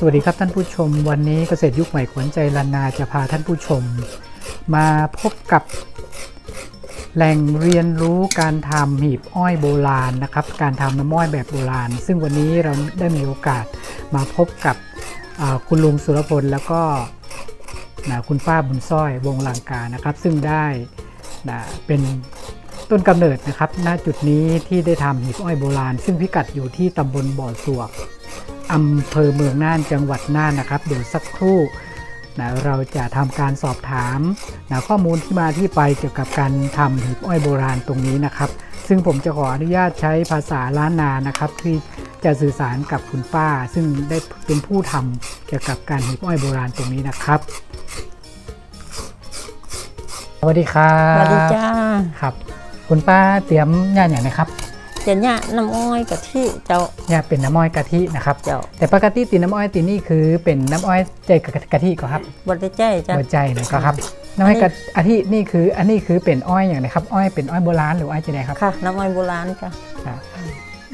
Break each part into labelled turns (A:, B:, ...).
A: สวัสดีครับท่านผู้ชม วันนี้เกษตรยุคใหม่ขวัญใจลานนาจะพาท่านผู้ชม มาพบกับ แหล่งเรียนรู้การทำหีบอ้อยโบราณนะครับ การทำน้ำอ้อยแบบโบราณ ซึ่งวันนี้เราได้มีโอกาสมาพบกับคุณลุงสุรพลแล้วก็นะคุณป้าบุญสร้อยวงลังกานะครับ ซึ่งได้นะเป็นต้นกำเนิดนะครับ ณจุดนี้ที่ได้ทำหีบอ้อยโบราณ ซึ่งพิกัดอยู่ที่ตำบลบ่อสวก อำเภอเมืองน่านจังหวัดน่านนะครับ เดี๋ยวสักครู่นะเราจะทำการสอบถามนะข้อมูลที่มาที่ไปเกี่ยวกับการทำหีบอ้อยโบราณตรงนี้นะครับ ซึ่งผมจะขออนุญาตใช้ภาษาล้านนานะครับที่จะสื่อสารกับคุณป้า ซึ่งได้เป็นผู้ทำเกี่ยวกับการหีบอ้อยโบราณตรงนี้นะครับสวัสดีครับ
B: สวัสดีจ้า
A: ครับ คุณป้าเตรียมงานอย่างไรครับ
B: เจนเนี่ยน้ำอ้อยกะทิเจ้า
A: เนี่ยเป็นน้ำอ้อยกะทินะครับ
B: เจ้า
A: แต่ปกติตีน้ำอ้อยตีนี่คือเป็นน้ำอ้อยใจกับกะทิก็ครับ
B: บไดใจจ้า
A: หัวใจเลยก็ครับ น้ำอ้อยกะทินี่คืออันนี้คือเป็นอ้อยอย่างไรครับ อ้อยเป็นอ้อยโบราณหรืออ้อยจะไหนครับ
B: ค่ะ น้ำอ้อยโบราณจ้า
A: อ่า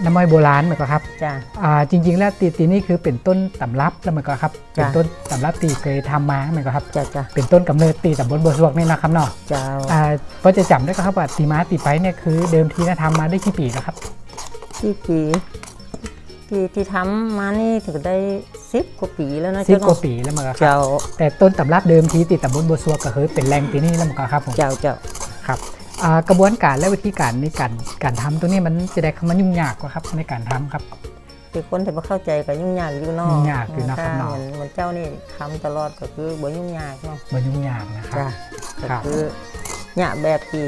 A: น้ำอ้อยโบราณเหมือนกันครับ
B: จ้า
A: อ่าจริง ๆ แล้วตีตีนี่คือเป็นต้นตำรับแล้วเหมือนกันครับเป็น
B: จ้ะ
A: ต้นตำรับตีเคยทำมาเหมือนกันครับ
B: จ้าจ้า
A: เป็นต้นกำเนิดตีตำบลบัวสวกนี่นะครับเนาะ
B: เจ้า
A: อ่าก็จะจำได้ก็ครับว่าตีม้าตีไปเนี่ยคือเดิมทีนะทำมาได้กี่ปีแล้วครับ
B: ที่ปีที่ที่ทำมานี่ถึงได้สิบกว่าปีแล้วนะ
A: สิบ
B: เจ้าก
A: ว่าปีแล้วเหมือนกันครับ
B: เจ้า
A: แต่ต้นตำรับเดิมทีตีตำบลบัวสวกก็คือเป็นแรงตีนี่แล้วเหมือนกันครับผม
B: เจ้าเจ้า
A: ครับอ่า กระบวนการและวิธีการในการการทำตัวนี้มันจะได้คำมันยุ่งยากกว่าครับในการทำครับ
B: ที่คนที่มาเข้าใจก็ยุ่งยากอยู่เนาะ
A: ยุ่งยากอยู่นะครับ
B: ถ้า
A: เนาะ
B: เหมือนเหมือนเจ้านี่ทำตลอดก็คือบ่ยุ่งยากเนาะ
A: มันยุ่งยากนะครับ
B: จ้าก็
A: ครับ
B: คือเนี่ยแบบที่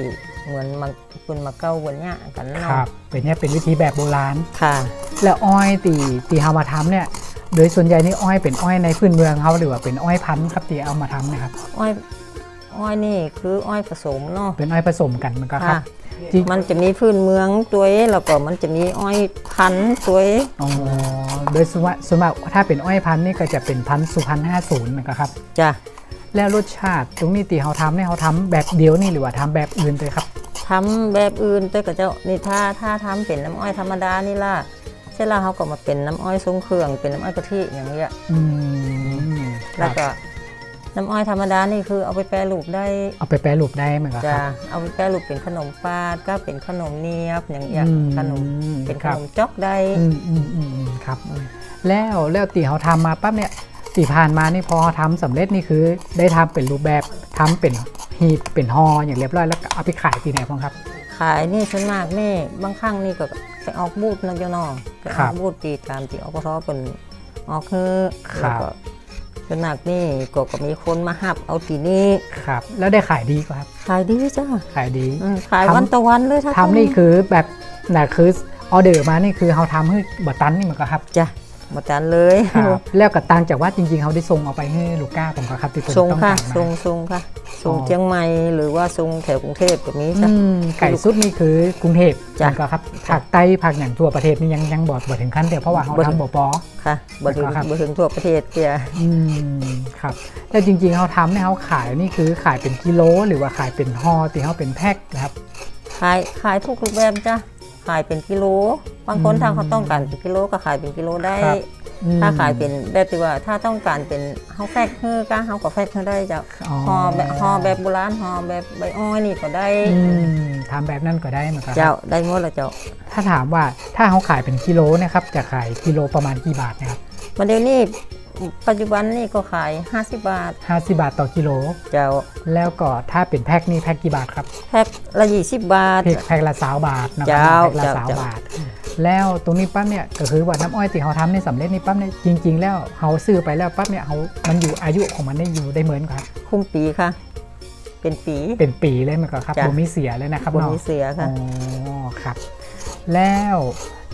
B: เหมือนมาคุณมาเก้าบนเนี่ยกัน
A: ค
B: เนาะ
A: รับเป็นเนี่ยเป็นวิธีแบบโบราณ
B: ค่ะ
A: แล้วอ้อยตีตีเอามาทำเนี่ย โดยส่วนใหญ่นี่อ้อยเป็นอ้อยในพื้นเมืองเขาหรือว่าเป็นอ้อยพันธุ์ครับตีเอามาทำเนะครับ
B: อ้อย อ้อยนี่คืออ้อยผสมเนาะ
A: เป็นอ้อยผสมกันมันก็ครับ
B: ค่ะ
A: จริง
B: มันจะมีพื้นเมืองตัวเองแล้วก็มันจะมีอ้อยพันธุ์ตัวเอง
A: อ๋อโดยส่วนมากส่วนมากถ้าเป็นอ้อยพันธุ์นี่ก็จะเป็นพันธุ์สุพรรณห้าศูนย์มันก็ครับ
B: จ้ะ
A: แล้วรสชาติตรงนี้ตีเขาทำเนี่ยเขาทำแบบเดียวนี่หรือว่าทำแบบอื่นเลยครับ
B: ทำแบบอื่นแต่ก็เจ้านี่ถ้าถ้าทำเป็นน้ำอ้อยธรรมดานี่ล่ะเสร็จแล้วเขาก็มาเป็นน้ำอ้อยทรงเครื่องเป็นน้ำอ้อยกะทิอย่างเงี้ย
A: อืมค
B: แล้
A: รั
B: ว
A: บ
B: ก็ น้ำอ้อยธรรมดานี่คือเอาไปแปรรูปได้
A: เอาไปแปรรูปได้เหมือนกันค
B: จะ
A: รับ
B: เอาไปแปรรูปเป็นขนมปาดก็เป็นขนมเนียบอย่างเงี้ย
A: อืม
B: ขนมเป็นข
A: ครับ
B: นมจอกได้
A: อืมอืมอืมอืมครับ แล้วแล้วตีเขาทำมาปั๊บเนี่ยตีผ่านมานี่พอทำสำเร็จนี่คือ ได้ทำเป็นรูปแบบทำเป็นหีบเป็นห่ออย่างเรียบร้อยแล้วก็เอาไปขายที่ไหนบ้างครับ
B: ขายนี่ส่วนมากนี่บางครั้งนี่ก็ไปออกบูธนะเจ้าน้องไปอ
A: ครั
B: อบกบูธตีตามที่อปทเป็นออกคือ
A: ครับ
B: แล้วก็ ส่วนมากนี่ก็ก็มีคนมาหับเอาทีนี้
A: ครับ แล้วได้ขายดีกว่าครับ
B: ขายดีจ้า
A: ขายดี
B: อืมขาย
A: ทำ
B: วันต่อวันเลยถ้า
A: ทำนี่คือแบบน่ะคือออเดอร์มานี่คือเขาทำให้บัตันนี่เหมือนกันครับ
B: จ้ะห มดจานเลย
A: ครับ แล้วกับตังจากว่าจริงๆเขาได้ส่งเอาไปให้ลูกก้าผมก็ครับที่คน
B: ส่ง
A: ต้อง
B: ค่ะ
A: การมา
B: ส่งส่งค่ะส่ง
A: อ๋อ
B: เชียงใหม่หรือว่าส่งแถวกรุงเทพแบบนี้
A: อื
B: จ้ะ
A: มไก่สุดนี่คือกรุงเทพ
B: จ้ะ
A: ก็ครับภาคใต้ภาคอย่างทั่วประเทศนี่ยังยังบอดบอถึงขั้นเดียวเพราะว่าเขา
B: บ่ถึง
A: ทำบ่ปอ
B: ค่ะบ่ถึง
A: ครับ
B: บ่ถึงทั่วประเทศเจ้ะ
A: อืมครับแล้วจริงๆเขาทำเนี่ยเขาขายนี่คือขายเป็นกิโล หรือว่าขายเป็นห่อตีเขาเป็นแพ็คนะครับ
B: ขายขายทุกรูปแบบจ้ะ ขายเป็นกิโล บางคน
A: อืม
B: ถ้าเขาต้องการเป็นกิโลก็ขายเป็นกิโลได้
A: ครับอืม
B: ถ้าขายเป็นแบบที่ว่า ถ้าต้องการเป็นเฮาแฟกเฮือก็เฮาก็แฟกเฮือได้จ้ะ
A: อ๋อ
B: ห่อแบบห่อแบบโบราณห่อแบบใบอ้อยนี่ก็ได้
A: อืมทำแบบนั้นก็ได้เหมือนกันครับ
B: เจ้าได้หมดแล้วเจ้า
A: ถ้าถามว่าถ้าเขาขายเป็นกิโลเนะครับจะขายกิโลประมาณกี่บาทนะครับ
B: วันเดียวนี้ ปัจจุบันนี่ก็ขาย 50 บาท
A: 50 บาทต่อกิโล
B: เจ้า
A: แล้วก็ถ้าเป็นแพ็คนี่แพ็คกี่บาทครับ
B: แพ็คละ 20 บาท
A: แพ็คแพ็คละสาวบาทนะครั
B: เจ้า
A: แพ็คละ
B: เจ้า
A: สาว
B: เจ้า
A: บาท แล้วตรงนี้ปั๊บเนี่ยก็คือว่าน้ำอ้อยที่เขาทำในสำเร็จนี่ปั๊บเนี่ยจริง ๆ แล้วเขาซื้อไปแล้วปั๊บเนี่ยเขามันอยู่อายุของมันได้อยู่ได้เหมือนกัน
B: คุ้มปีค่ะ เป็นปี
A: เป็นปีเลยมันก็ครับ
B: จ้ะ
A: บ่มีเสียเลยนะครับ
B: บน
A: เนาะ
B: มีเสีย
A: อ๋
B: ค่ะ
A: อครับ แล้ว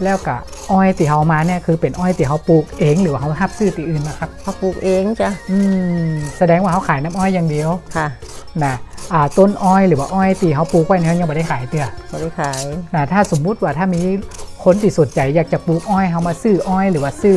A: แล้วกับอ้อยที่เขามาเนี่ยคือเป็นอ้อยที่เขาปลูกเองหรือว่าเขาทับซื้อที่อื่นนะครับ
B: เขาปลูกเองจ้ะ
A: อืมแสดงว่าเขาขายน้ำอ้อยอย่างเดียว
B: ค่ะ
A: นะอ่าต้นอ้อยหรือว่าอ้อยที่เขาปลูกไว้เนี่ยเขายังไม่ได้ขายเตือ
B: บริขาย
A: นะถ้าสมมุติว่าถ้ามีคนที่สนใจอยากจะปลูกอ้อยเขามาซื้ออ้อยหรือว่าซื้อ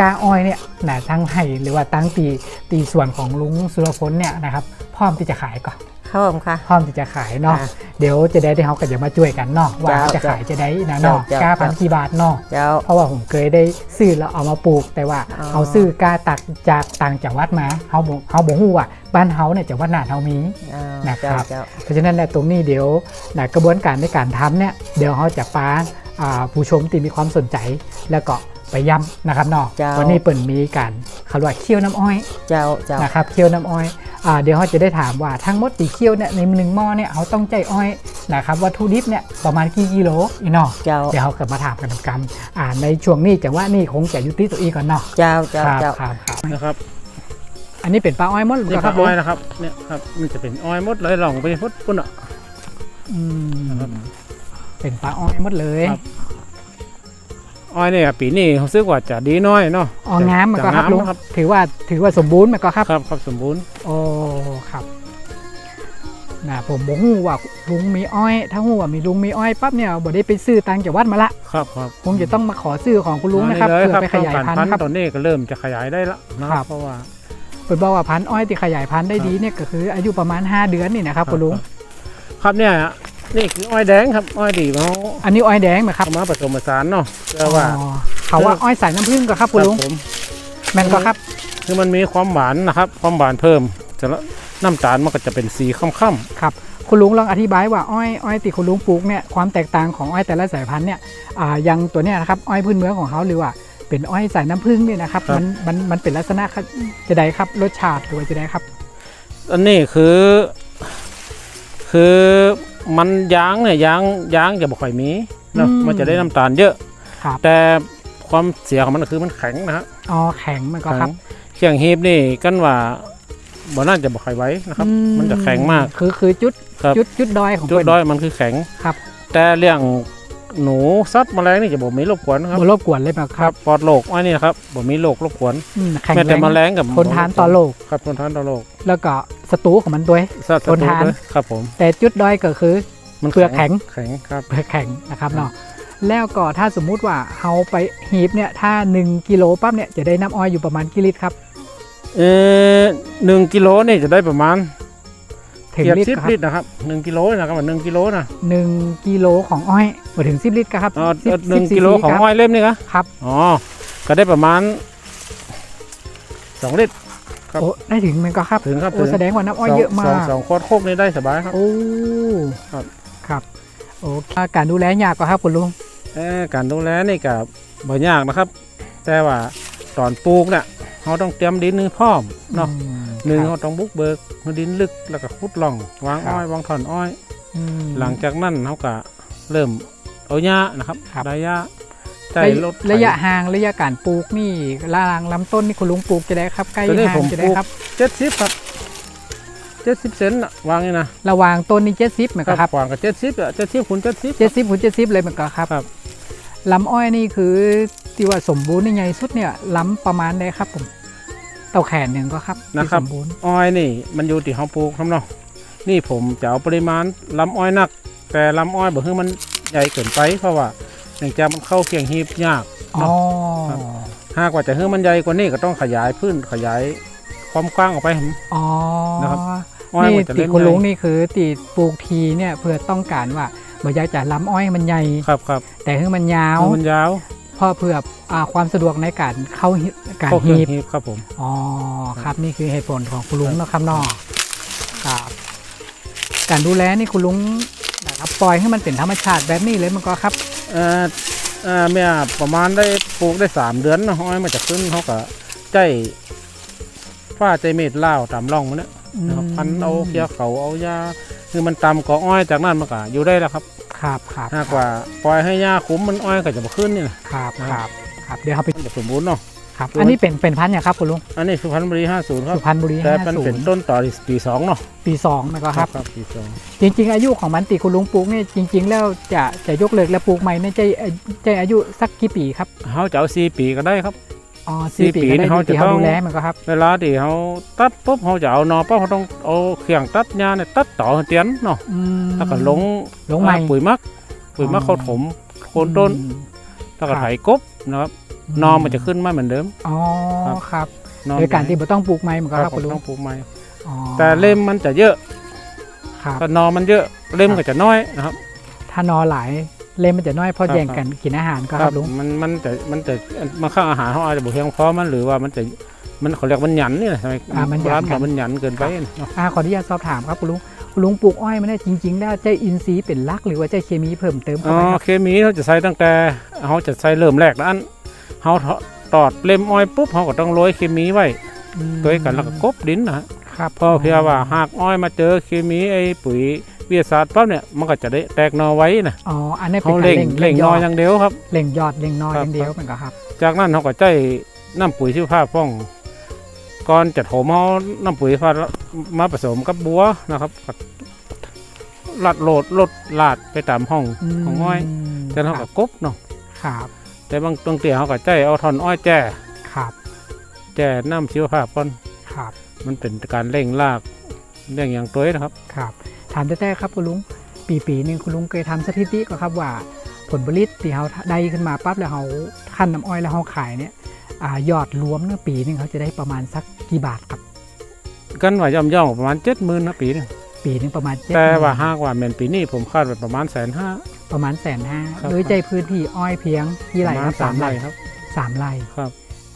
A: กาอ้อยเนี่ยนะทั้งให้หรือว่าตั้งตีตีส่วนของลุงสุรพลเนี่ยนะครับพร้อมที่จะขายก่อน
B: เข้าผมค่ะ
A: พร้อมที่จะขายเนาะ
B: ค่ะ
A: เดี๋ยวจะได้ที่เขาก็จะมาช่วยกันเนาะว่า
B: เจ้า
A: จะขายจะได้นะเนาะ
B: เจ้าเจ้าก
A: ล้าพันกี่บาทเนาะ
B: เจ้า
A: เพราะว่าผมเคยได้ซื้อแล้วเอามาปลูก แต่ว่า
B: อ๋อ
A: เอาซื้อกล้าตักจากต่างจังหวัดมาเฮาบ่เฮาบ่ฮู้ว่าบ้านเฮาเนี่ยจังหวัดน่านเฮามี
B: อ่า
A: นะครับ
B: เจ้า
A: เพราะฉะนั้นเนี่ยตรงนี้เดี๋ยวนะกระบวนการในการทำเนี่ยเดี๋ยวเขาจะป้าอ่าผู้ชมที่มีความสนใจแล้วก็ไปย้ำนะครับเนาะ
B: เจ้า
A: วันนี้เปิ่นมีการเขาเรียกว่าเคี่ยวน้ำอ้อย
B: เจ้าเจ้า
A: นะครับเคี่ยวน้ำอ้อยอ่า เดี๋ยวเขาจะได้ถามว่าทั้งหมดตีเคี่ยวเนี่ยในหนึ่งหม้อเนี่ยเขาต้องใจอ้อยนะครับวัตถุดิบเนี่ยประมาณกี่กิโลอีเนาะ
B: เจ้า
A: เดี๋ยวเขากลับมาถามกันกันอ่าในช่วงนี้จังว่านี่คงจะยุติตัวอีกก่อนเนาะ
B: เจ้าเจ้า
A: ครับ
B: เจ้า
A: ครับครับ
C: นะครับ
A: อันนี้เป็นปลาอ้อยหมด
C: นี่
A: ค
C: ค
A: รั
C: รั
A: บบลุ
C: อ้องยนะครับเนี่ยครับมันจะเป็นอ้อยหมดเลยหล่องไปพุดปุ่นอะ
A: อืม
C: ครับ
A: เป็นปลาอ้อยหมดเลย
C: ครับ อ้อยเนี่ยปีนี้เขาซื้อว่าจะดีน้อยเนาะ
A: อ๋องามมันก็ครับ
C: จะ
A: ลุง
C: ครับ
A: ถือว่าถือว่าสมบูรณ์มันก็ครับ
C: ครับครับสมบูรณ์
A: โอ้ครับนะผมบอกฮู้ว่าลุงมีอ้อย ถ้าฮู้ว่ามีลุงมีอ้อยปั๊บเนี่ยบ่ได้ไปซื้อตังจากวัดมาละ
C: ครับครับ
A: คงจะต้องมาขอซื้อของคุณลุงนะครับ
C: มาล
A: เพื่อไปขยาย
C: ต้อง
A: พัน
C: กร
A: ธุ์ครับ
C: ตอนนี้ก็เริ่มจะขยายได้ละนะครับเพราะว่า
A: เปิดบอกว่าพันธุ์อ้อยที่ขยายพันธุ์ได้ดีเนี่ยก็คืออายุประมาณ 5 เดือนนี่นะครับคุณลุง
C: ครับเนี่ย นี่คืออ้อยแดงครับอ้อยดีเขา
A: อันนี้อ้อยแดงไหมครับ
C: เอามาผสมผสานเนาะแต่ว่า
A: อ๋อเขาว่าอ้อยสายน้ำผึ้งก็ครับคุณลุง
C: ผม
A: แม่นก็ครับ
C: คือมันมีความหวานนะครับ ความหวานเพิ่มจะละน้ำตาลมันก็จะเป็นสีค่ำ
A: ครับ คุณลุงลองอธิบายว่าอ้อยอ้อยที่คุณลุงปลูกเนี่ยความแตกต่างของอ้อยแต่ละสายพันธุ์เนี่ยอ่าอย่างตัวเนี้ยนะครับอ้อยพื้นเมืองของเขาหรือว่าเป็นอ้อยสายน้ำผึ้งเนี่ยนะครับมันมันมันเป็นลักษณะจะได้ครับรสชาติหรือว่าจะได้ครับ
C: ๆอันนี้คือ คือ มันยางเนี่ยยางยางจะบ่ค่อยมีเนาะ
A: อืม
C: มันจะได้น้ำตาลเยอะ
A: ครับ
C: แต่ความเสียของมันก็คือมันแข็งนะฮะ
A: อ๋อแข็งมันก็ครับ
C: เคียงฮีบนี่กันว่าบ่น่าจะบ่ค่อยไหว้นะครับ
A: อื
C: มันจะแข็งมาก
A: คือคือจุด
C: ครับ
A: จุดจุดดอยของ
C: จุด
A: เพิ่น
C: ด้อยมันคือแข็ง
A: ครับ
C: แต่เรื่องหนูสัตว์แมลงนี่จะบ่มีรบกวนครับ
A: บ่รบกวนเลยมั้ค
C: ค
A: รั
C: รั
A: บบ
C: ปลอดโรคอ้อยนี่นะครับบ่มีโรครบกวน
A: อืมแข็ง
C: แม้
A: แร
C: แต่
A: ง
C: แมลงกับ
A: ทนทานต่อโรค
C: ครับทนทานต่อโรค
A: แล้วก็ศัตรูของมันด้วย
C: สัตว์
A: ทนทาน
C: ด้วยครับผม
A: แต่จุดดอยก็คือ
C: มัน
A: เปลือกแข็ง
C: แข็งครับ
A: เปลือกแข็งนะครับเนาะแล้วก็ถ้าสมมุติว่าเฮาไปหีบเนี่ยถ้า 1กิโลปั๊บเนี่ยจะได้น้ำอ้อยอยู่ประมาณกี่ลิตรครับ
C: เออหนึ่งกิโลนี่จะได้ประมาณ
A: ถึง
C: เกือบ
A: ลิตร
C: สิบ
A: ครับ
C: ลิตรนะครับหนึ่งกิโลนะครับว่าหนึ่งกิโลนะ
A: หนึ่งกิโลของอ้อยมาถึง10ลิตรครับ
C: อ๋อ
A: สิบ
C: หนึ่ง
A: สิบ
C: กิโล
A: ซีซี
C: ของ
A: ครับ
C: อ้อยเล่มนี่ครับ
A: ครับ
C: อ๋อก็ได้ประมาณสองลิตร ครับ
A: โอ้ได้ถึงมันก็ครับ
C: ถึงครับ
A: โอ้
C: ถึง
A: แสดงว่าน้ำอ้อยเยอะมา
C: สอง
A: ก
C: สองขวดโคกนี่ได้สบายครับ
A: โอ้
C: ครับ
A: ครับโอ้การดูแลยากกว่าครับคุณลุง
C: เอ่อการดูแลนี่กับบ่ยากนะครับ แต่ว่าตอนปลูกเนี่ยเราต้องเตรียมดินให้พร้อมเนาะ
A: อืม
C: หนึ่ง
A: ครั
C: เรา
A: บ
C: ต้องบุกเบิกดินลึกแล้วก็ขุดร่องวาง
A: ครับ
C: อ้อยวางถอนอ้อย
A: อืม
C: หลังจากนั้นเราก็เริ่มเอาหญ้านะครับ
A: ครับ
C: ได้หญ้า ใจ
A: ระ
C: รถไถ
A: ระยะห่างระยะการปลูกนี่ล่างลำต้นนี่คุณลุงปลูกจะได้ครับใกล้
C: ตัวนี้
A: ห่า
C: ผ
A: ง
C: ม
A: จะได้
C: ปลูก
A: ครับ
C: เจ็ดสิบครับเจ็ดสิบเซนน่ะวางนี่นะ
A: ระหว่างต้นนี่เจ็ดสิบเหมือนกันครับ
C: วางกับเจ็ดสิบอะเจ็ดสิบคูณเจ็ดสิบ
A: เจ็ดสิบคูณเจ็ดสิบเลยเหมือนกันครับ
C: ครับ
A: ลำอ้อยนี่คือที่ว่าสมบูรณ์นี่ใหญ่สุดเนี่ยล้ำประมาณได้ครับผมเต่าแขนหนึ่งก็ครับที่สมบูรณ์
C: อ้อยนี่มันอยู่ที่เราปลูกครับเนาะนี่ผมจะเอาปริมาณลำอ้อยหนัก แต่ลำอ้อยบ่ให้มันใหญ่เกินไปเพราะว่า เนื่องจากมันเข้าเคียงหีบยาก
A: อ๋อ
C: ครับ หากว่าจะให้มันใหญ่กว่านี้ก็ต้องขยายพื้นขยายความกว้างออกไปให้มัน
A: อ๋อ
C: นะครับ อ้อย
A: นี่
C: มันจะ
A: ติ
C: เล่น
A: คุณ
C: ใหญ่
A: ลุงนี่คือติปลูกทีเนี่ยเพื่อต้องการว่าบ่อยากจะล้ำอ้อยให้มันใหญ่
C: ครับครับ
A: แต่ให้มันยาว
C: ให้มันยาว
A: เพื่อเพื่ออ่าความสะดวกในการเข้าหีบการ
C: เข้าเคีย
A: หี
C: ง
A: บ
C: หีบครับผม
A: อ๋อครับนี่คือเหตุผลของคุณลุง
C: ครับ
A: เนาะครับเนอกครับการดูแลนี่คุณลุงนะครับปล่อยให้มันเป็นธรรมชาติแบบนี้เลยมันก็ครับ
C: เอ่อเอ่อเมื่อประมาณได้ปลูกได้สามเดือนเนาะอ้อยมันจะขึ้นเขาก็ใจฝ้าใจเม็ดล่าวตามร่องมันเนี่ยนะครับพันเอาเกี่ยวเขาเอาหญ้าคือมันตำกออ้อยจากนั้นมันก็อยู่ได้แล้วครับ
A: ครับครับ
C: หากว่าปล่อยให้หญ้าคุ้มมันอ้อยก็จะมาขึ้นนี่นะ ครับ
A: ครับครับเดี๋ยวเขาไป
C: มันจะสมบูรณ์เนาะ
A: ครับอันนี้เป็นเป็นพันธุ์อย่างครับคุณลุง
C: อันนี้สุพรรณบุรี50ครับ
A: สุพรรณบุรี
C: แต่
A: ห้า
C: มัน
A: ศู
C: เป็น
A: นย์
C: ต้นต่อที่ปีสองเนาะ
A: ปีสองนะครับครับ
C: ครับปีสอง
A: จริง ๆ อายุของมันตีคุณลุงปลูกเนี่ยจริง ๆ แล้วจะจะยกเลิกแล้วปลูกใหม่เนี่ยจะจะอายุสักกี่ปีครับ
C: เขาจะเอาสี่ปีก็ได้ครับ
A: อ๋อสี่
C: สี่
A: ปี
C: ปี
A: ก็
C: นี่
A: ได้
C: เขา
A: ที่
C: จะ
A: เขา
C: ต้อง
A: ดูแลมันก็ครับ
C: เวลาที่เขาตัดปุ๊บเขาจะเอานอปุ๊บเขาต้องเอาเขียงตัดหญ้าเนี่ยตัดต่อให้เตียนเนาะ
A: อืม
C: แล้วก็ลง
A: ลงใหม่
C: ปุ๋ยหมัก ปุ๋ยหมัก
A: อ๋อ
C: เขาถมโคนต้น
A: อืม
C: แล้วก็ไถกบนะครับ นอมันจะขึ้นมาเหมือนเดิม
A: อ๋อ
C: ครับ
A: ครับ
C: นอ
A: โดยการที่บ่ต้องปลูกใหม่มันก็
C: ค
A: ค
C: รั
A: รั
C: บบผ
A: คุณ
C: ม
A: ลุง
C: ต้องปลูกใหม่
A: อ๋อ
C: แต่เล่มมันจะเยอะ
A: ครับ
C: ถ้านอมันเยอะเล่มก็จะน้อยนะครับ
A: ถ้านอหลายเล่มมันจะน้อยเพราะ
C: ครับ
A: แย่งกันกินอาหารก็ครับลุง
C: มันมันจะมันจะมันข้างอาหารเขาอาจจะบ่เพียงพอมันหรือว่ามันจะมันเขาเรียกมันหยันนี่แหละทำไม
A: อ่ามันหยัน
C: ร้าน
A: กัน
C: มันหยันเกินไปเนาะ
A: อ่าขออนุญาตสอบถามครับคุณลุงคุณลุงปลูกอ้อยมันเนี่ยจริง ๆ แล้วใจอินทรีย์เป็นหลักหรือว่าใจเคมีเพิ่มเติม
C: อ๋
A: เข้า
C: อ
A: ไปครับ
C: เคมีเขาจะใส่ตั้งแต่เขาจะใส่เริ่มแรกแล้วอัน เขาตอดเล่มอ้อยปุ๊บเขาก็ต้องโรยเคมีไว้
A: ม
C: ตัวกันแล้วก็กบดินนะฮะ
A: ครับ
C: พอเพียว่าหากอ้อยมาเจอเคมีไอ้ปุ๋ยวิทยาศาสตร์ปั๊บเนี่ยมันก็จะได้แตกหนอไว้นะ
A: อ๋ออันนี้เป็น
C: เขา
A: การ
C: เล่ง
A: เล่ง
C: เล่งหนอ
A: อ
C: อย่างเดียวครับ
A: เล่งยอดเล่งนอ
C: ครับ
A: อย่างเดียว
C: ครับ
A: เหมือนกันครับ
C: จากนั้นเขาก็ใช้น้ำปุ๋ยชีวภาพป้องก่อนจะโถมเอาน้ำปุ๋ยฟ้ามาผสมกับบัวนะครับก็ลัดโหลดลดลาดไปตามห้องของอ้อยแต่เขา
A: ครั
C: ก็
A: บ
C: กบเนาะ
A: ครับ
C: แต่บางตรงเตี่ยเขาก็ใจเอาท่อนอ้อยแจ้
A: ครับ
C: แจ้น้ำชีวภาพก่อน
A: ครับ
C: มันเป็นการเร่งรากเรื่องอย่างตัวนะครับ
A: ครับ ถามแต่ๆครับคุณลุง ปีปีหนึ่งคุณลุงเคยทำสถิติก็ครับว่า ผลผลิตที่เขาได้ขึ้นมาปั๊บแล้วเขาขั้นน้ำอ้อยแล้วเขาขายเนี่ยอ่ายอดรวมเนื้อปีหนึงเขาจะได้ประมาณสักกี่บาทครับ
C: กันว่าย่อมย่อมประมาณเจ็ดหมื่นนะปีหนึง
A: ปีหนึงประมาณเจ็ด
C: แต่ว่า
A: หมื่น
C: หากว่าแมนปีนี้ผมคาดไว้ประมาณแสนห้า
A: ประมาณแสนห้า
C: ครับ
A: โดยใจพื้นที่อ้อยเพียงกี่ไร่ครับ
C: สา
A: สามม
C: ไร่
A: ไร่
C: ครับ
A: สามไร่
C: ครับ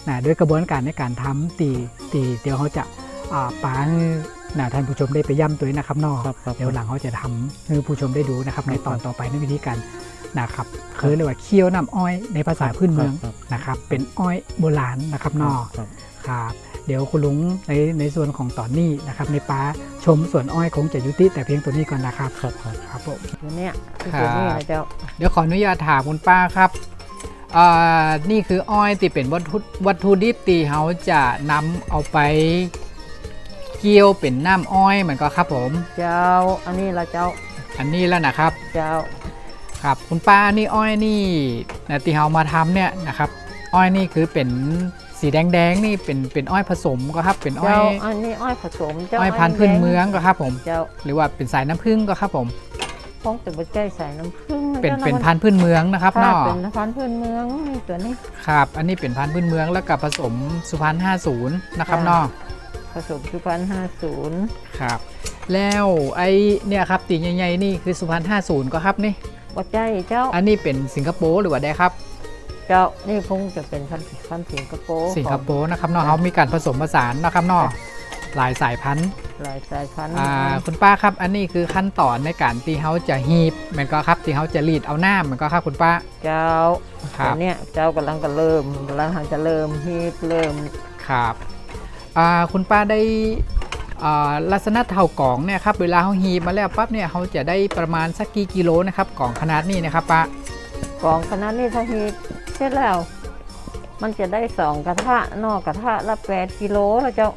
A: นะด้วยกระบวนการในการทำตีตีเดี๋ยวเขาจะอ่าปาให้นะท่านผู้ชมได้ไปย่ำตัวนี้นะครับเนอก
C: ครับครับ
A: เดี๋ยวหลังเขาจะทำให้ผู้ชมได้ดูนะครับ
C: ครับ
A: ในตอนต่อไปในวิธีการนะครับคือเรียกว่าเคี่ยวน้ำอ้อยในภาษาพื้นเมือง
C: ครับ
A: นะครับ เป็นอ้อยโบราณนะครับเนอก
C: ครับ
A: ครับ เดี๋ยวคุณลุงในในส่วนของตอนนี้นะครับในป้าชมสวนอ้อยคงจะยุติแต่เพียงตัวนี้ก่อนนะครับ
C: ครับครับ
A: ครับผม
B: ตัวเนี้ยคือ
A: ครับ
B: ตัวนี้นะเจ้า
A: เดี๋ยวขออนุญาตถามคุณป้าครับอ่านี่คืออ้อยที่เป็นวัตถุวัตถุดิบที่เขาจะนำเอาไปเกี่ยวเป็นน้ำอ้อยเหมือนก็ครับผม
B: เจ้าอันนี้ละเจ้า
A: อันนี้แล้วนะครับ
B: เจ้า
A: ครับคุณป้านี่อ้อยนี่นะที่เรามาทำเนี่ยนะครับ อ้อยนี่คือเป็น สีแดงๆนี่เป็นเป็นอ้อยผสมก็ครับ เป็นอ้อ
B: เจ้ายอันนี้อ้อยผสมเจ้า
A: อ้อยพันธุ์พื้นเมืองก็ครับผม
B: เจ้า
A: หรือว่าเป็นสายน้ำผึ้งก็ครับผม
B: คงจะบดใจใส่น้ำผึ้งะ
A: เป็น
B: จ้า
A: เป็นพันธุ์พื้นเมืองนะครับ
B: ถ้า
A: เนาะ
B: เป็นพันธุ์พื้นเมืองนี่ตัวนี้
A: ครับ อันนี้เป็นพันธุ์พื้นเมืองแล้วกับผสมสุพรรณ50นะครับเนาะ
B: ผสมสุพรรณห้าศูนย์
A: ครับ แล้วไอ้เนี่ยครับตีใหญ่ๆนี่คือสุพรรณ50ก็ครับนี่
B: บดใจเจ้า
A: อันนี้เป็นสิงคโปร์หรือว่าได้ครับ
B: เจ้านี่คงจะเป็นพันธุ์พันธุ์สิงคโปร์
A: สิงคโปร์นะครับเนาะเขามีการผสมผสานนะครับเนาะหลายสายพันธุ์
B: หลายสายพันธุ์
A: อ่าคุณป้าครับ อันนี้คือขั้นตอนในการที่เขาจะฮีบเหมือนก็ครับที่เขาจะรีดเอาหน้าเหมือนก็ครับคุณป้า
B: เจ้า
A: ครั
B: ตั
A: บ
B: วเนี้ยเจ้ากำลังก็เริ่มกำลังจะเริ่มฮีบเริ่ม
A: ครับอ่าคุณป้าได้อ่าลักษณะเท่ากล่องเนี่ยครับเวลาเขาฮีบมาแล้วปั๊บเนี่ยเขาจะได้ประมาณสักกี่กิโลนะครับกล่องขนาดนี้นะครับป้า ก
B: ล่องขนาดนี้ถ้าฮีบเสร็จแล้ว มันจะได้สองกระทะนอกกระทะละแปดกิโลแล้วเจ้า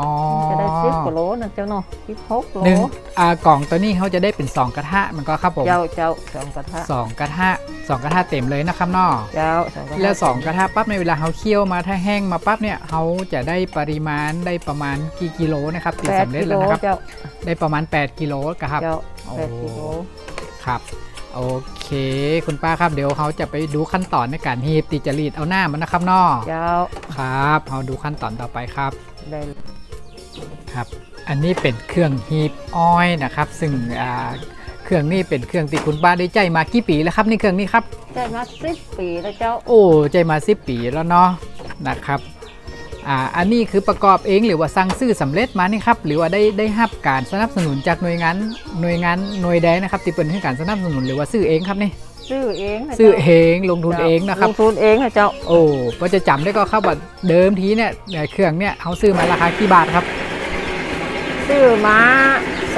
A: อ๋อ
B: จะได้สิบกิโลนะเจ้าเนาะสิบหกโล
A: หนึ่งอ่ากล่องตัวนี้เขาจะได้เป็น2กระทะเหมันก็ครับผม
B: เจ้าเจ้าสองกระทะ
A: สองกระทะสองกระทะเต็มเลยนะครับเนาะ
B: เจ้าสองกระทะ
A: แล้วสองกระทะปั๊บในเวลาเขาเคี่ยวมาถ้าแห้งมาปั๊บเนี่ยเขาจะได้ปริมาณได้ประมาณกี่กิโลนะครับที่
B: แปด
A: สำเร็จ
B: กิโล
A: แล้วนะครับ
B: เจ้า
A: ได้ประมาณ 8 กิโลครับ
B: เจ้า
A: โอ้
B: แปดกิโล
A: ครับ โอเค คุณป้าครับเดี๋ยวเขาจะไปดูขั้นตอนในการฮีบติจรีดเอาหน้ามันนะครับเนอ
B: เจ้า
A: ครับเราดูขั้นตอนต่อไปครับ
B: ได้
A: ครับ อันนี้เป็นเครื่องฮีบอ้อยนะครับ ซึ่งอ่าเครื่องนี้เป็นเครื่องที่คุณป้าได้ใจมากี่ปีแล้วครับนี่เครื่องนี้ครับ
B: ได้มาสิบปีแล้วเจ้า
A: โอ้ใจมาสิปีแล้วเนาะนะครับ อ่าอันนี้คือประกอบเองหรือว่าสั่งซื้อสำเร็จมานี่ครับหรือว่าได้ได้รับการสนับสนุนจากหน่วยงานหน่วยงานหน่วยใดนะครับที่เป็นให้การสนับสนุนหรือว่าซื้อเองครับนี่
B: ซื้อเองนะ
A: ซื้อ
B: จ้า
A: เองลงทุนเองนะครับ
B: ลงทุนเองนะเจ้า
A: โอ้ก็จะจำได้ก็ครับว่าเดิมทีเนี่ยเนี่ยเครื่องเนี่ยเขาซื้อมาราคากี่บาทครับ
B: ซื้อมา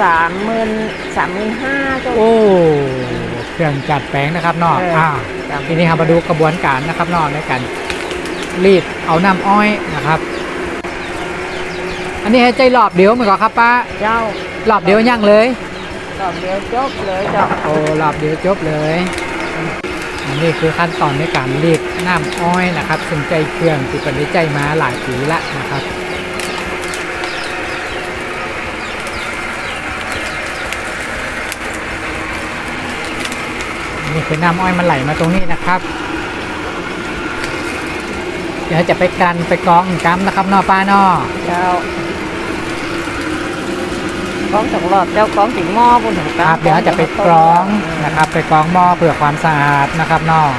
B: สามหมื่นสามหมื่นห้าเจ้า
A: โอ้เครื่องจัดแปลงนะครับเนาะ
B: เอออ่
A: อ่า
B: สามห
A: ที
B: มื่
A: นี้ครับมาดูกระบวนการนะครับเนาะในการ รีดเอาน้ำอ้อยนะครับ อันนี้ให้ใจรอบเดียวเหมือนกันครับป้า
B: เจ้าร
A: อบเดียวยังเลย
B: ตอบเดียวจบเลยเจ้า
A: โอ้รอบเดียวจบเลย อันนี้คือขั้นตอนในการรีดน้ำอ้อยนะครับซึ่งใจเครื่องที่เป็นได้ใจมาหลายปีละนะครับนี่คือน้ำอ้อยมันไหลมาตรงนี้นะครับ เดี๋ยวจะไปกันไปกรองกัมนะครับนอป้านอ
B: เจ้า
A: ก
B: กองสองรอบเจ้ากองถึงหม้อบนถึงก
A: ค
B: ลาง
A: รับเดี๋ยวจะไปกรองนะครับ ไปกรองหม้อเพื่อความสะอาดนะครับเนอก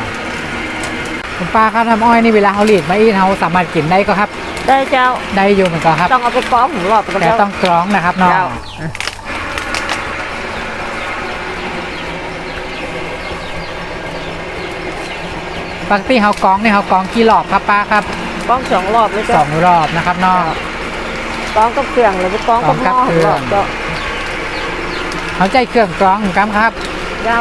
A: คุณป้าครับทำอ้อยนี่เวลาเขาหลีดมาอีเขาสามารถกินได้ก็ครับ
B: ได้เจ้า
A: ได้อยู่เหมือนกันครับ
B: ต้องเอาไปกองถึงรอบก็
A: แต่
B: เจ้า
A: ต้องกรองนะครับเนอก
B: เจ้า
A: ปกติเขากรองนี่เขากรองกี่รอบครับป้าครับ
B: กองสองรอบเลย
A: ส
B: เจ้า
A: องรอบนะครับเนอก
B: กองกับเครื่องหรือไปกองกับห
A: กองกับ
B: ม้อ
A: เครื่อง
B: รอบเจ้า
A: เขาใจเครื่องกรองเหมือนกันครับ
B: เจ้า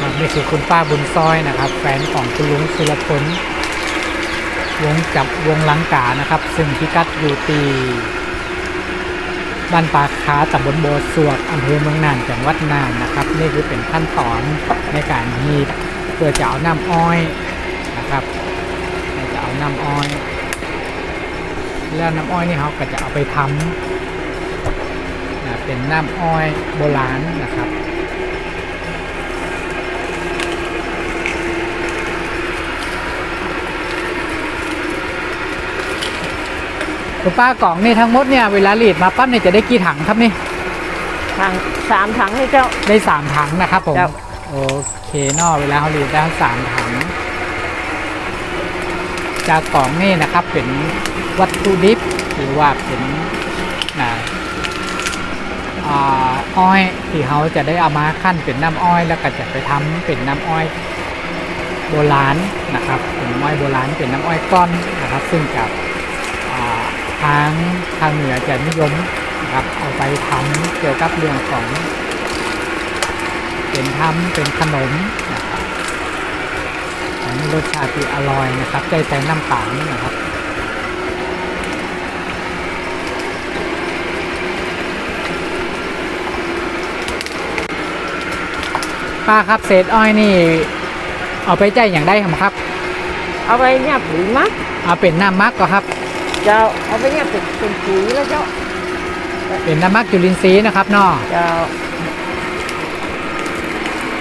A: ครับนี่คือคุณป้าบุญซอยนะครับ แฟนของคุณลุงสุรพลวงจับวงลังกานะครับ ซึ่งพิกัดอยู่ตี บ้านปาคาตำบลโบวสวกอำเภอเมืองน่านจังหวัดน่านนะครับ นี่คือเป็นขั้นตอนในการหีบเพื่อจะเอาน้ำอ้อยนะครับเราจะเอาน้ำอ้อย แล้วน้ำอ้อยนี่เขาก็จะเอาไปทำนะเป็นน้ำอ้อยโบราณนะครับ คุณป้ากล่องนี่ทั้งหมดเนี่ยเวลาหลีดมาปั้นเนี่ยจะได้กี่ถังครับนี่
B: ทางสามถังเลยเจ้า
A: ได้สามถังนะครับผม
B: ครับ
A: โอเคเนอะเวลาเขาหลีดได้สามถัง จากกล่องนี่นะครับเป็นวัตถุดิบหรือว่าเป็นนะอ่าอ้อยที่เขาจะได้เอามาขั้นเป็นน้ำอ้อยแล้วก็จะไปทำเป็นน้ำอ้อย โบราณนะครับเป็นน้ำอ้อยโบราณเป็นน้ำอ้อยก้อนนะครับ ซึ่งกับอ่า ทางทางเหนือจะนิยมนะครับเอาไปทำเกี่ยวกับเรื่องของ เป็นทำเป็นขนมนะครับอันนี้รสชาติที่อร่อยนะครับใจใส่น้ำตาลนะครับป้าครับเศษอ้อยนี่ เอาไปใจอย่างได้ครับ
B: เอาไปเนี่ยปุ๋ยมัก
A: เอาเป็นน้ำมักก็ครับ
B: เจ้าเอาไปเนี่ยเป็นเป็นปุ๋ยแล้วเจ้า
A: เป็นน้ำมักจุลินทรีย์นะครับเนาะ
B: เจ้า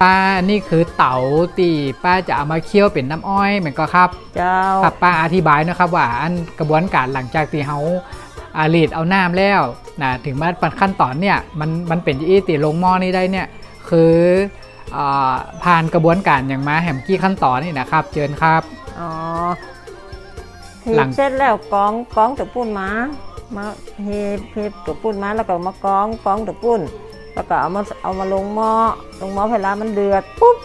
A: ป้านี่คือเต๋าตีป้าจะเอามาเคี่ยวเป็นน้ำอ้อยเหมือนก็ครับ
B: เจ้า
A: ครับป้าอธิบายนะครับว่าอันกระบวนการหลังจากที่เขาอารีดเอาน้ำแล้วนะถึงมาขั้นตอนเนี่ยมันมันเป็นอีติลงหม้อนี่ได้เนี่ยคืออาผ่านกระบวนการอย่างมาแหมกี่ขั้นตอนนี่นะครับเชิญครับ
B: อ๋อ
A: ห
B: หี
A: ลัง
B: บเสร็จแล้วกองกองตะปุ้นมามาเฮบเฮบตะปุ้นมาแล้วก็มากองกองตะปุ้น แล้วก็เอามาเอามาลงหม้อลงหม้อเวลามันเดือดปุ๊บ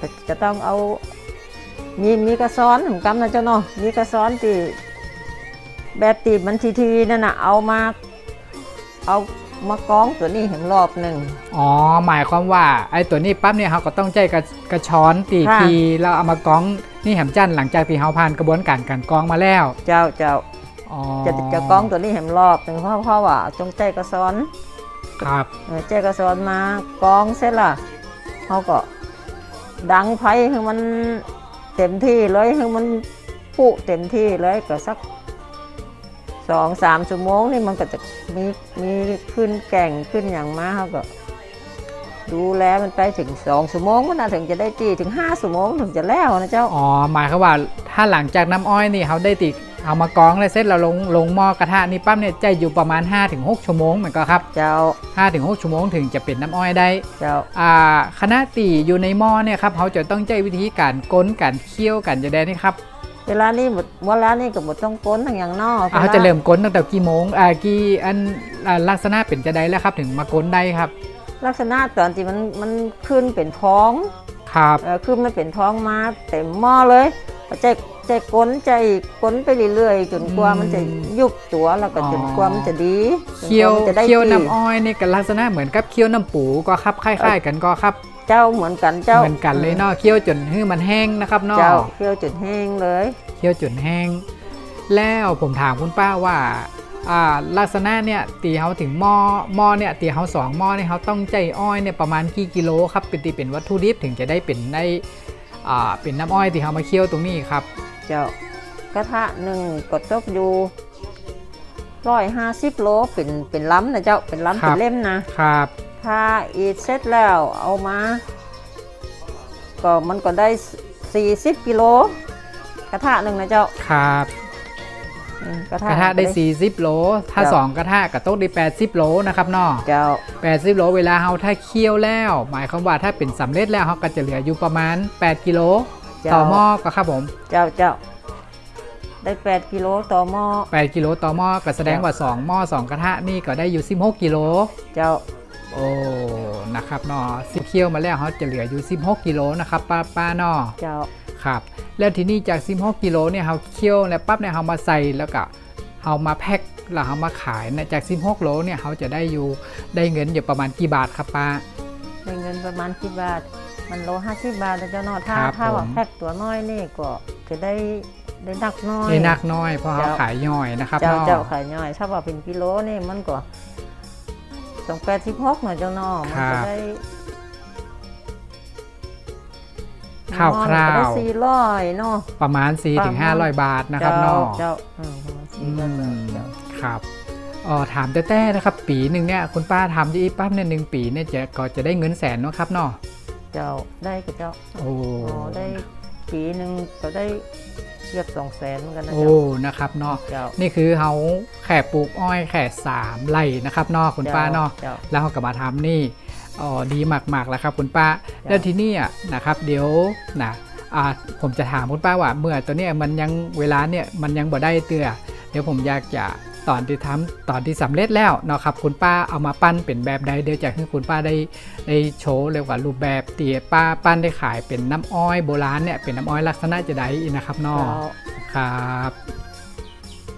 B: ก็จะต้องเอามีมีกระซ้อนเหมือนกันนะเจ้าเนาะมีกระซ้อนที่แบบตีบมันทีทีๆนั่นน่ะเอามาเอามากองตัวนี้เห็นรอบหนึ่ง
A: อ๋อหมายความว่าไอ้ตัวนี้ปั๊บเนี่ยเขาก็ต้องใจกระกระช้อนตี
B: ค่ะ
A: ทีแล้วเอามากรองนี่แหมจันหลังจากที่เขาผ่านกระบวนการการกรองมาแล้ว
B: เจ้าเจ้า
A: อ๋อ
B: จะจะกองตัวนี้เห็นรอบหนึ่งเพราะเพราะว่าจงใจกระซ้อน
A: ครับ
B: เออใจกระซ้อนมากองเสร็จละเขาก็ดังไฟให้มันเต็มที่เลยให้มันปุเต็มที่เลยก็สักสองสามชั่วโมงนี่มันก็จะมีมีขึ้นแก่งขึ้นอย่างมาเขาก็ ดูแลมันไปถึงสองชั่วโมงมันน่ะถึงจะได้จีถึงห้าชั่วโมงถึงจะแล้วนะเจ้า
A: อ๋อหมายความว่าถ้าหลังจากน้ำอ้อยนี่เขาได้ติเอามากรองแล้วเสร็จเราลงลงหม้อกระทะนี่ปั๊บเนี่ยใจอยู่ประมาณ 5-6 ชั่วโมงเหมือนกันครับ
B: เจ้า
A: 5-6 ชั่วโมงถึงจะเป็นน้ำอ้อยได้
B: เจ้า
A: อ่าคณะตีอยู่ในหม้อเนี่ยครับเขาจะต้องใจวิธีการก้นการเคี่ยวกันจะได้นี่ครับ
B: เวลานี้หมดเวลานี้ก็หมดต้องก้นทั้งอย่างนอก
A: อ่าเขาจะเริ่มก้นตั้งแต่กี่โมง อ่ากี่อันอ่าลักษณะเป็นจะได้แล้วครับถึงมาก้นได้ครับ
B: ลักษณะตอนที่มันมันขึ้นเป็นท้อง
A: ครับ
B: เออขึ้นมันเป็นท้องมาเต็มหม้อเลยใจใจก้นใจก้นไปเรื่อยๆจนกว่ามันจะยุบตัวแล้วก็จนกว่ามันจะดีจน
A: เคี่ยว
B: กามันจะได้
A: เคี่ยว
B: ที่
A: น้ำอ้อยนี่กับลักษณะเหมือนกับเคี่ยวน้ำปูก็ครับคล้ายๆกันก็ครับ
B: เจ้าเหมือนกันเจ้า
A: เหมือนกันเลยเนาะเคี่ยวจนให้มันแห้งนะครับเนาะ
B: เจ้าเคี่ยวจนแห้งเลย
A: เคี่ยวจนแห้ง แล้วผมถามคุณป้าว่าอ่า ลักษณะเนี่ยตีเขาถึงหม้อหม้อเนี่ยตีเขาสองหม้อเนี่ยเขาต้องใจอ้อยเนี่ยประมาณกี่กิโลครับเป็นตีเป็นวัตถุดิบถึงจะได้เป็นได้อ่าเป็นน้ำอ้อยที่เขามาเคี่ยวตรงนี้ครับ
B: เจ้ากระทะหนึ่งก็ตกอยู่ร้อยห้าสิบโลเป็นเป็นล้ำนะเจ้าเป็นล้ำเป็นเล่มนะ
A: ครับ
B: ถ้าอีดเสร็จแล้วเอามา ก็มันก็ได้ 40 กิโลกระทะหนึ่งนะเจ้า
A: ครับ
B: อืม กระทะ
A: กระทะได้
B: หนึ่ง
A: 40โลถ้า
B: เจ้า
A: สองกระทะกระโต๊ะได้80โลนะครับเนาะ
B: เจ้า
A: 80โลเวลาเฮาถ้าเคี่ยวแล้ว หมายความว่าถ้าเป็นสำเร็จแล้วเฮาก็จะเหลืออยู่ประมาณ 8กิโล
B: เจ้า
A: ต่อหม้อก็ครับผม
B: เจ้าเจ้าได้ 8กิโลต่อหม้อ
A: 8กิโลต่อหม้อก็แสดงว่า 2 หม้อ 2 กระทะนี่ก็ได้อยู่16กิโล
B: เจ้า
A: โอ้ นะครับเนาะสิเคี่ยวมาแล้วเขาจะเหลืออยู่16กิโลนะครับป้าป้าเนาะ
B: เจ้า
A: ครับแล้วทีนี้จาก16กิโลเนี่ยเขาเคี่ยวแล้วปั๊บเนี่ยเขามาใส่แล้วก็เขามาแพ็คแล้วเขามาขายนะจาก16โลเนี่ยเขาจะได้อยู่ได้เงินอยู่ประมาณกี่บาทครับป้า
B: ได้เงินประมาณกี่บาท มันโลห้าสิบบาทนะเจ้าเนาะถ้า
A: ครับ
B: ถ้าว่า
A: ผม
B: แพ็คตัวน้อยนี่ก็จะได้ได้นักน้อย
A: ได้นักน้อยเพราะเขา
B: เจ้า
A: ขายย่อยนะครับ
B: เจ้า
A: เนาะ
B: เจ้าขายน้อยถ้าว่าเป็นกิโลนี่มันก็สองแปดสิบหกเนาะเจ้าเนาะมันก็ได้
A: ข้าวคร่า
B: มันก็ได้
A: ว
B: สี่ร้อยเนาะ
A: ประมาณ4-500บาทนะครับ
B: เจ้า
A: เนาะ
B: เจ้าอืมประมาณ
A: อื
B: สี่ร้อยบาท
A: ม
B: เจ้า
A: ครับอ๋อถามแต่แต่นะครับ ปีหนึ่งเนี่ยคุณป้าทำยี่ปั๊บเนี่ยหนึ่งปีเนี่ยจะก็จะได้เงินแสนเนาะครับเนาะ
B: เจ้าได้กับเจ้า
A: โอ้
B: อ๋อได้ปีหนึ่งก็ได้เกือบสองแสนเหมือนกันนะ
A: โอ้
B: เจ้า
A: นะครับเนาะ
B: เจ้า
A: นี่คือเขาแข่ปลูกอ้อยแข่สามไร่นะครับเนาะคุณป้าเนาะ
B: เจ้า
A: แล้วเขาก็มาทำนี่ อ๋อดีมากๆแล้วครับคุณป้า แล้วทีนี้อะนะครับ เดี๋ยวนะอ่าผมจะถามคุณป้าว่าเมื่อตัวเนี้ยมันยังเวลาเนี่ยมันยังบ่ได้เตือเดี๋ยวผมอยากจะตอนที่ทำตอนที่สำเร็จแล้วเนาะครับคุณป้าเอามาปั้นเป็นแบบใดเดี๋ยวจะให้คุณป้าได้ได้โชว์เลยว่ารูปแบบเตี๋ยป้าปั้นได้ขายเป็นน้ำอ้อยโบราณเนี่ยเป็นน้ำอ้อยลักษณะจะได้นะครับเนาะ
B: เจ้า
A: ครับ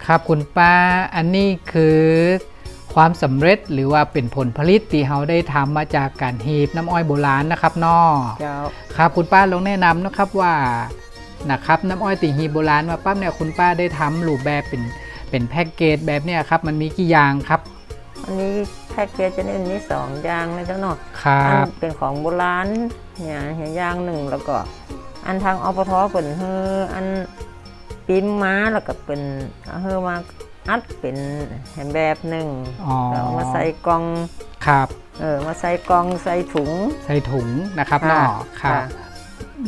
A: ครับคุณป้าอันนี้คือ ความสำเร็จหรือว่าเป็นผลผลิตที่เราได้ทำมาจากการฮีบน้ำอ้อยโบราณนะครับเนอ
B: เจ้า
A: ครับคุณป้าลองแนะนำนะครับว่านะครับน้ำอ้อยตีฮีบโบราณมาปั๊บเนี่ยคุณป้าได้ทำรูปแบบเป็นเป็นแพ็กเกจแบบเนี้ยครับมันมีกี่อย่างครับ
B: อันนี้แพ็กเกจจะนี่มีสองอย่างนะเจ้าเนาะ
A: ครั
B: อัน
A: บ
B: เป็นของโบราณเนี่ยเหียอย่างหนึ่งแล้วก็ อันทางอปทเป็นเฮออันปีมม้าแล้วก็เป็นเฮอมา อัดเป็นแบบหนึ่ง
A: อ๋อ
B: แล้วเอามาใส่กล่อง
A: ครับ
B: เออมาใส่กล่องใส่ถุง
A: ใส่ถุงนะครับ
B: ค่ะ
A: เนอครับ
B: ค่ะ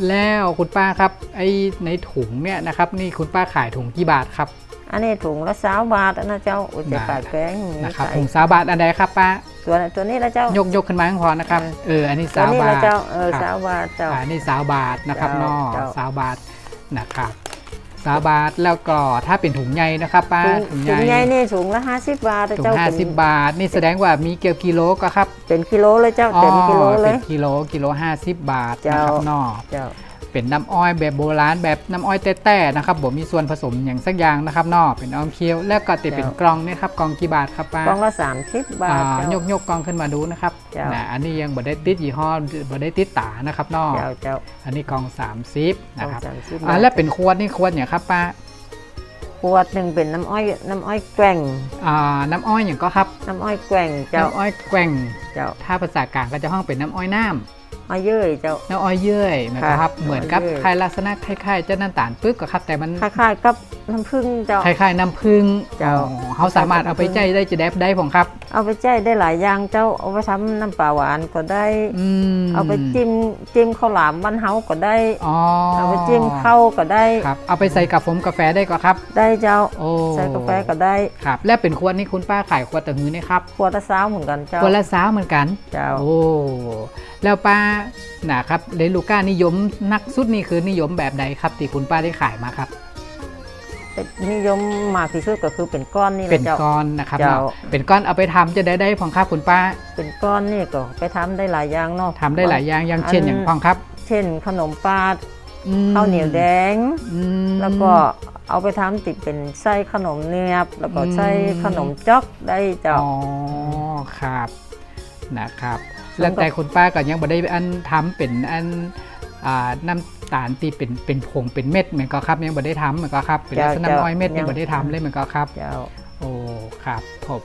A: แล้วคุณป้าครับไอ้ในถุงเนี่ยนะครับ นี่คุณป้าขายถุงกี่บาทครับ
B: อันนี้ถุงละสาวบาทนะเจ้าอุยจะ
A: ได้
B: ขายแป้งอย่างนี้
A: นะครับ
B: ใส่
A: ถุงสาบาทอันใดครับป้า
B: ตัวตัวนี้นะเจ้าย
A: กยกขึ้นมาให้พอนะครับ
B: เออ
A: เอออันนี้
B: ตัว
A: สาว
B: นี้
A: บา
B: นะ
A: ท
B: เจ้าเออ
A: ครับ
B: สาวบาทเจ้า
A: อ่านี่สาวบาทนะครับ
B: เจ้าน
A: อ
B: เจ้า
A: สาวบาทนะครับ สาวบาทแล้วก็ถ้าเป็นถุงใหญ่นะครับป้า
B: ถุง
A: ถุง
B: ถุง
A: ให
B: ให
A: ญ่
B: ญ่นี่ถุงละห้าสิบบาทนะ
A: ถุง
B: เจ้า
A: ห้า
B: เป็น
A: สิบบาท นี่แสดงว่ามีเกี่ยวกิโลก็ครับ
B: เป็นกิโลเลยเจ้าเต็มกิโลเล
A: เป็
B: ย
A: นกิโลกิโลห้าสิบบาท
B: เจ้า
A: นะครับนอ
B: เจ้า
A: เป็นน้ำอ้อยแบบโบราณแบบน้ำอ้อยแต้ๆนะครับผมมีส่วนผสมอย่างสักอย่างนะครับนอเป็นอ้อมเคี้ยวแล้วก็ติดเป็นกล่องนี่ครับกล่องกี่บาทครับป้า
B: กล่องละสามสิบบาท
A: อ่า
B: เจ้า ย
A: กยกกองขึ้นมาดูนะครับ
B: เจ้า
A: นะอันนี้ยังบ่ได้ติดยี่ห้อบ่ได้ติดตานะครับนอก
B: เจ้าเจ้า
A: อันนี้กอง30
B: กล่
A: นะ
B: อง
A: ครับ
B: สามสิบ
A: อ่า
B: บาท
A: แล้วเป็นขวดนี่ขวดอย่างครับป้า
B: ขวดหนึ่งเป็นน้ำอ้อยน้ำอ้อยแกว่ง
A: อ่าน้ำอ้อยอย่างก็ครับ
B: น้ำอ้อยแกว่งเจ้า
A: น้ำอ้อยแกว่ง
B: เจ้า
A: ถ้าภาษากลางก็จะห้องเป็นน้ำอ้อยน้ำ
B: อ้อยเยื่อยเจ้า
A: น้ำอ้อยเยื่อยนะครับ
B: ค่ะ
A: เหมือนกับ
B: น้ำอ้อยเยื่อย
A: คล้ายลักษณะคล้ายๆเจ้าน้ำตาลปึ๊กก็ครับ แต่มัน
B: คล้ายๆกับน้ำผึ้งเจ้า
A: คล้ายๆน้ำผึ้ง
B: เจ้า
A: อ๋อเขาสามารถเอาไปใจได้จะแดบได้ผมครับ
B: เอาไปแจ้ได้หลายอย่างเจ้าเอาไปทำน้ำปลาหวานก็ได้
A: อืม
B: เอาไปจิ้มจิ้มข้าวหลามบ้านเฮาก็ได้
A: อ๋อ
B: เอาไปจิ้มข้าวก็ได้
A: ครับ เอาไปใส่กับผมกาแฟได้ก็ครับ
B: ได้เจ้า
A: โอ้
B: ใส่กาแฟก็ได้
A: ครับ แล้วเป็นขวดนี่คุณป้าขายขวดตะหือนี่ครับ
B: ขวดละสาวเหมือนกันเจ้า
A: ขวดละสาวเหมือนกัน
B: เจ้า
A: โอ้ แล้วป้านะครับเรนลูก้านิยมนักสุดนี่คือนิยมแบบใดครับที่คุณป้าได้ขายมาครับ
B: เป็นนิยมมากที่สุดก็คือเป็นก้อนนี่แห
A: เป็
B: ละ
A: น
B: เจ้า
A: ก้อนนะครับ
B: เจ้า
A: เนาะเป็นก้อนเอาไปทำจะได้ได้พองครับคุณป้า
B: เป็นก้อนนี่ก็ไปทำได้หลายอย่างเนาะ
A: ทำได้หลายอย่างอย่างเช่น
B: อัน
A: อย่างพองครับ
B: เช่นขนมปาด
A: อืม
B: ข้าวเหนียวแดง
A: อืม
B: แล้วก็เอาไปทำติดเป็นไส้ขนมเนียบ แล้วก็
A: อืม
B: ไส้ขนมจ๊อกได้เจ้า
A: อ๋อครับนะครับ
B: ส่วน
A: แล้วแต่
B: กับ
A: คุณป้าก็ยังบ่ได้อันทำเป็นอันอ่าน้ำตาลตีเป็นเป็นผงเป็นเม็ดเหมือนก็ครับยังบ่ได้ทำเหมือนก็ครับเป็นลักษณะอ้อยเม็ดยังบ่ได้ทำเลยเหมือนก็ครับ
B: เจ้า
A: โอ้ครับผม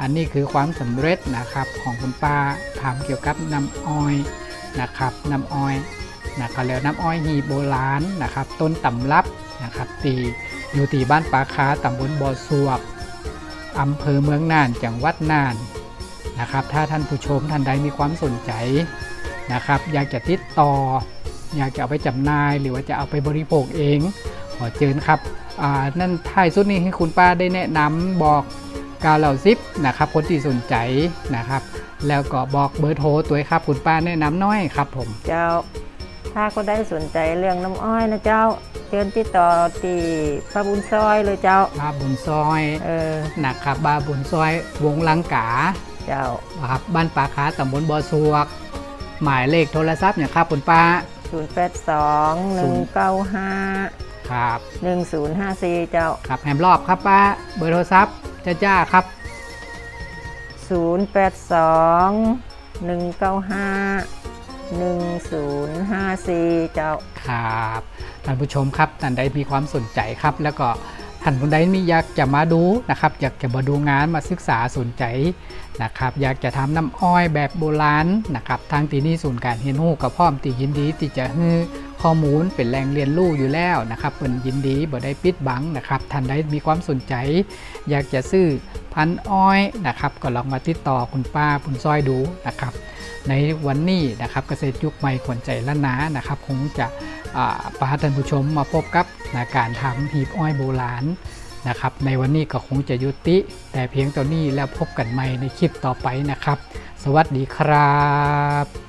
A: อันนี้คือความสำเร็จนะครับของคุณป้าทำเกี่ยวกับน้ำอ้อยนะครับน้ำอ้อยนะครับแล้วน้ำอ้อยฮีโบราณนะครับ ต้นตำรับนะครับตีอยู่ตีบ้านปาคาตำบลบ่อสวบอำเภอเมืองน่านจังหวัดน่าน นะครับ ถ้าท่านผู้ชมท่านใดมีความสนใจนะครับ อยากจะติดต่อ อยากจะเอาไปจำหน่ายหรือว่าจะเอาไปบริโภคเอง ขอเชิญครับอ่านั่นท้ายสุดนี้ให้คุณป้าได้แนะนำบอกกาวเหล่าซิปนะครับคนที่สนใจนะครับ แล้วก็บอกเบอร์โทรตัวครับคุณป้าแนะนำหน้อยครับผม
B: เจ้าถ้าก็ได้สนใจเรื่องน้ำอ้อยนะเจ้าเชิญติดต่อที่พระบุญซอยเลยเจ้า
A: บาบุญซอย
B: เออ
A: นะครับบาบุญซอยวงลังกา
B: เจ้า
A: ครับบ้านป่าขาตำบลบ่อสวก หมายเลขโทรศัพท์เนี่ยครับคุณป้า
B: 082 195
A: ครับ
B: 1054เจ้า
A: ครับแฮมรอบครับป้าเบอร์โทรศัพท์จ้าจ้าครับ
B: 082 195 1054เจ้า
A: ครับท่านผู้ชมครับท่านใดมีความสนใจครับ แล้วก็ ท่านผู้ใดมีอยากจะมาดูนะครับ อยากจะมาดูงานมาศึกษาสนใจนะครับ อยากจะทำน้ำอ้อยแบบโบราณนะครับ ทางตีนี่ศูนย์การเรียนรู้กับพ่อมตียินดีที่จะให้ ข้อมูลเป็นแหล่งเรียนรู้อยู่แล้วนะครับเป็นยินดีบ่ได้ปิดบังนะครับท่านใดมีความสนใจ อยากจะซื้อพันอ้อยนะครับก็ลองมาติดต่อคุณป้าคุณซอยดูนะครับในวันนี้นะครับเกษตรยุคใหม่ขวัญใจละนานะครับคงจะอ่าพาท่านผู้ชมมาพบกับนะการทำหีบอ้อยโบราณนะครับในวันนี้ก็คงจะยุติ แต่เพียงตัวนี้แล้วพบกันใหม่ในคลิปต่อไปนะครับ สวัสดีครับ